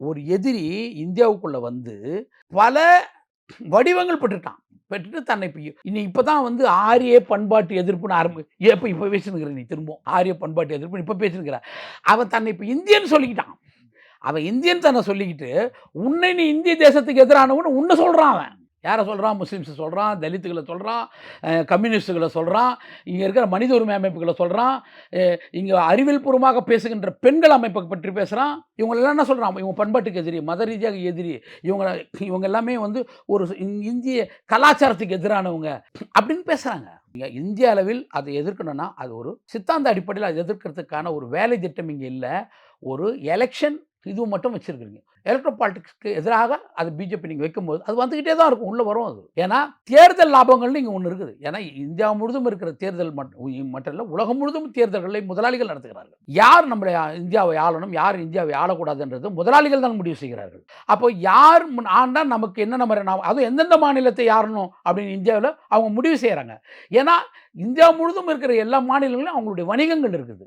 ஒரு எதிரி இந்தியாவுக்குள்ளே வந்து பல வடிவங்கள் பெற்றுட்டான். பெற்றுட்டு தன்னை இப்போ இனி இப்போ தான் வந்து ஆரிய பண்பாட்டு எதிர்ப்புன்னு ஆரம்பி எப்போ இப்போ பேசினுக்கிற நீ திரும்பவும். ஆரிய பண்பாட்டு எதிர்ப்புன்னு இப்போ பேசினுக்கிற. அவன் தன்னை இப்போ இந்தியன்னு சொல்லிக்கிட்டான். அவன் இந்தியன் தன்னை சொல்லிக்கிட்டு உன்னை நீ இந்திய தேசத்துக்கு எதிரானவன்னு உன்னை சொல்கிறான் அவன். யாரை சொல்கிறான் முஸ்லீம்ஸை சொல்கிறான் தலித்துகளை சொல்கிறான் கம்யூனிஸ்ட்டுகளை சொல்கிறான் இங்கே இருக்கிற மனித உரிமை அமைப்புகளை சொல்கிறான் இங்கே அறிவியல் பூர்வமாக பேசுகின்ற பெண்கள் அமைப்பை பற்றி பேசுகிறான் இவங்களெல்லாம் என்ன சொல்கிறான் இவங்க பண்பாட்டுக்கு எதிரி மத ரீதியாக எதிரி. இவங்க இவங்க எல்லாமே வந்து ஒரு இந்திய கலாச்சாரத்துக்கு எதிரானவங்க அப்படின்னு பேசுகிறாங்க இங்கே இந்திய அளவில் அதை எதிர்க்கணும்னா அது ஒரு சித்தாந்த அடிப்படையில் அதை எதிர்க்கிறதுக்கான ஒரு வேலை திட்டம் இங்கே இல்லை. ஒரு எலெக்ஷன் இது மட்டும் வச்சுருக்குறீங்க. எலக்ட்ரோ பாலிட்டிக்ஸ்க்கு எதிராக அது பிஜேபி நீங்கள் வைக்கும்போது அது வந்துக்கிட்டே தான் இருக்கும். உள்ளே வரும் அது. ஏன்னா தேர்தல் லாபங்கள்னு இங்கே ஒன்று இருக்குது. ஏன்னா இந்தியா முழுதும் இருக்கிற தேர்தல் மட்டும் மட்டும் இல்லை உலகம் முழுதும் தேர்தல்களை முதலாளிகள் நடத்துகிறார்கள். யார் நம்மளை இந்தியாவை ஆளணும் யார் இந்தியாவை ஆளக்கூடாதுன்றது முதலாளிகள் தான் முடிவு செய்கிறார்கள். அப்போ யார் முன் ஆண்டா நமக்கு என்னென்ன மாதிரி நாம் அதுவும் எந்தெந்த மாநிலத்தை யாரணும் அப்படின்னு இந்தியாவில் அவங்க முடிவு செய்கிறாங்க ஏன்னா இந்தியா முழுதும் இருக்கிற எல்லா மாநிலங்களும் அவங்களுடைய வணிகங்கள் இருக்குது.